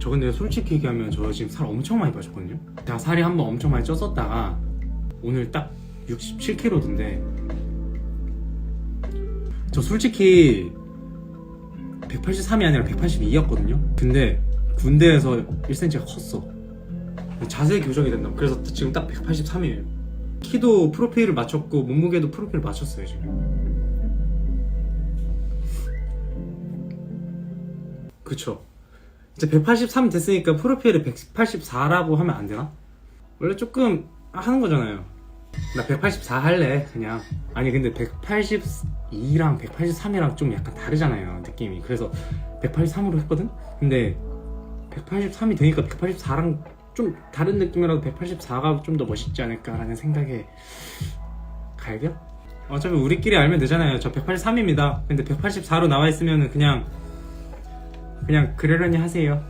저 근데 솔직히 얘기하면 저 지금 살 엄청 많이 빠졌거든요. 제가 살이 한번 엄청 많이 쪘었다가 오늘 딱 67kg던데 저 솔직히 183이 아니라 182였거든요. 근데 군대에서 1cm가 컸어. 자세 교정이 된다. 그래서 지금 딱 183이에요. 키도 프로필을 맞췄고 몸무게도 프로필을 맞췄어요 지금. 그쵸. 이제 183 됐으니까 프로필을 184라고 하면 안 되나? 원래 조금 하는 거잖아요. 나 184 할래 그냥. 아니 근데 182랑 183이랑 좀 약간 다르잖아요 느낌이. 그래서 183으로 했거든. 근데 183이 되니까 184랑 좀 다른 느낌이라도 184가 좀 더 멋있지 않을까라는 생각에 갈겨? 어차피 우리끼리 알면 되잖아요. 저 183입니다. 근데 184로 나와 있으면 그냥 그냥 그러려니 하세요.